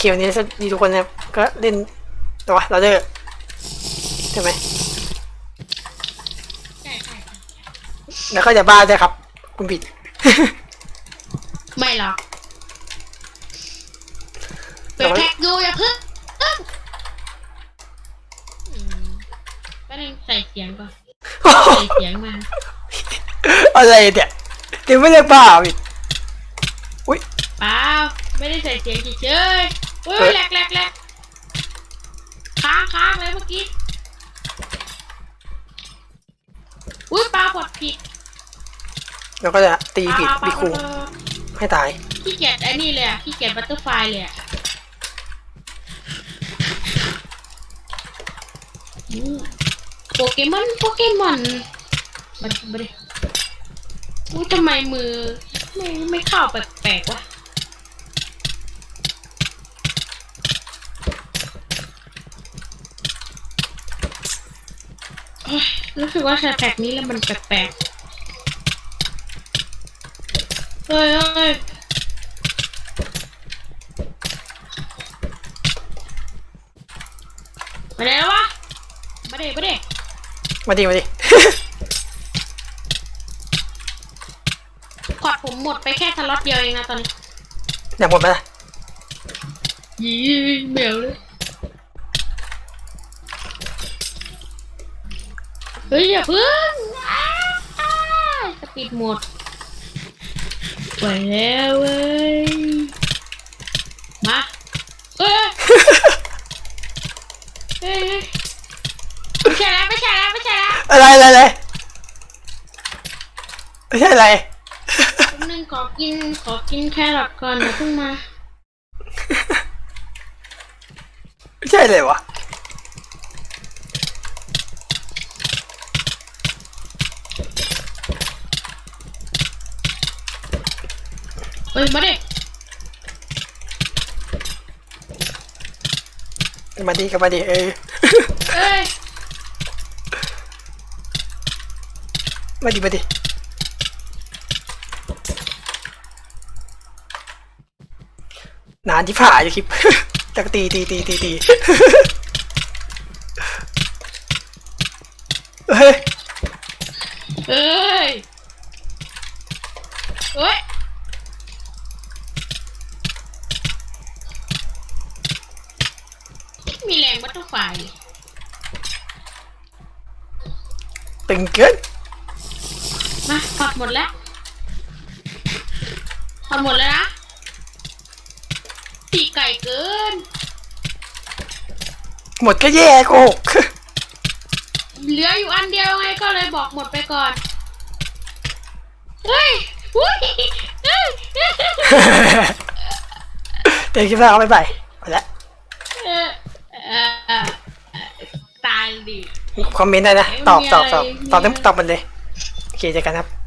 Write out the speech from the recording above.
เควันนี้สวัสดีทุกคนนะครับก็เล่นตัวเราเดอร์ใช่ไหมใช่ใช่ใช่แล้วก็จะบ้าด้วยครับ คุณผิด ไม่หรอกเปิดแท็กดูอย่าเพิ่งเพิ่งอืมก็เลยใส่เสียงก่อนใส่เสียงมา อะไรเนี่ยเดี๋ยวไม่ได้บ้าผิดอุ้ยเปล่าไม่ได้ใส่เสียงเฉยๆ อุ้เอ้ยยแหลกแหลกแหลกค้างค้างเลยเมื่อกี้ อุ้ยปลาปลดผิดแล้วก็จะตีปลาผิดปลาปบิลาคุงปลาให้ตาย ขี้เกียจไอ้นี่เลยอะขี้เกียจบัตเตอร์ไฟเลยอะอืมโปเกมอนโปเกมอนมันมันอุ้ยทำไมมือ ไม่ไม่เข้าแปลกๆวะเอ้ย รู้สึกว่าใช้แพ็กนี้แล้วมันแปลกๆเฮ้ยเฮ้ยมาเดี๋ยววะมาเดี๋ยวมาเดี๋ยวมาดิมาดิกอดผมหมดไปแค่สล็อตเดียวเองนะตอนนี้อยากหมดไหมล่ะยี่เหมียวเลย เฮ้ยอย่าเพึ่งอ้าวสปีดหมดไปแล้วเว้ย มาเอ้ยเฮ้ยเฮ้ยไม่ใช่แล้วไม่ใช่แล้วไม่ใช่แล้วอะไรอะไรอะไรไม่ใช่อะไรแป๊บนึงขอกินขอกินแครอทก่อนเดี๋ยวเพิ่งมา ไม่ใช่เลยวะ ฮ้ยมาดิมาดิกับมาดิเออเอ้ยมาดิมาดินานที่ผ่าอยู่คลิปจักตีตีตีตีตีเฮ้ยเอ้ย เฮ้ย มีแรงบัตเตอร์ไฟเลยตึงเกินมาถอดหมดแล้วถอดหมดแล้วนะตีไก่เกิน หมดก็แย่โกหกเหลืออยู่อันเดียวไงก็เลยบอกหมดไปก่อน เฮ้ยอุ้ยเฮ้ยเดี๋ยวคลิปหน้าเอาไปไปไปแล้ว ดี คอมเมนต์ได้นะ ตอบตอบตอบตอบไม่มีอะไรตอบมันเลย โอเคเจอกันครับ